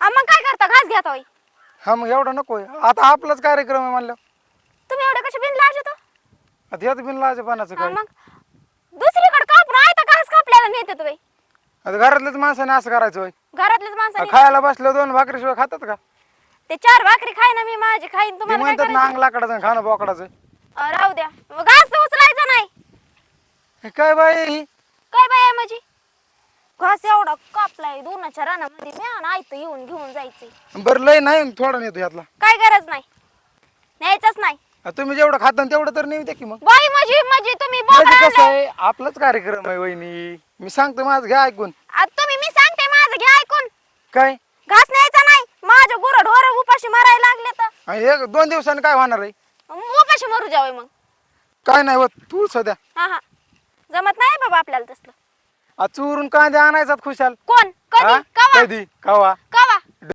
आ, मग काय करता? घास घ्या होय हा मग एवढं नकोय आता आपलाच कार्यक्रम आहे म्हणलं. तुम्ही एवढे कसे बिन लाज येतो आता यात बिन लाजपानाचं हा, काय? मग दुसरीकडे कापून आहे तर घास कापल्याला नेते तुम्ही. आता घरातल्याच माणसाने असं करायचं होय. घरातलेच माणसाने खायला बसलं दोन भाकरीशिवाय खातात का? ते चार भाकरी खाय ना मी माझी खाईन ते तुम्हाला काय म्हणतात ना करायचं? अंग लाकडाचं आणि खाणं बोकडाचं. अं, राहू द्या. मग घास तर उचलायचा नाही. हे काय बाई? ही काय बाय आहे माझी? कापलाय दोनाच्या रानामध्ये मी आणि आयतं येऊन घेऊन जायचंय बरं लय नाही थोडा नेतो यातला काय गरज नाही. न्यायचंच नाही. आ, तुम्ही जेवढं खाता तेवढं तर नेऊ द्या की मग. बाई माझी माझी तुम्ही म्हणजे कसं. आहे आपलाच कार्यक्रम आहे वहिनी. मी सांगतो माझं घ्या ऐकून. आ, तुम्ही मी सांगते माझं घ्या ऐकून. काय? घास न्यायचा नाही. माझ्या गुरं ढोर उपाशी मरायला लागले तर. आणि एक दोन दिवसांनी काय होणार आहे? उपाशी मरू जावे मग. काय नाही होत तू सध्या. हा हा. जमत नाही बाबा आपल्याला तसलं. आ, चुरून कांदे आणायचा खुशाल. कोण? कधी? हा? कवा? कधी? कवा?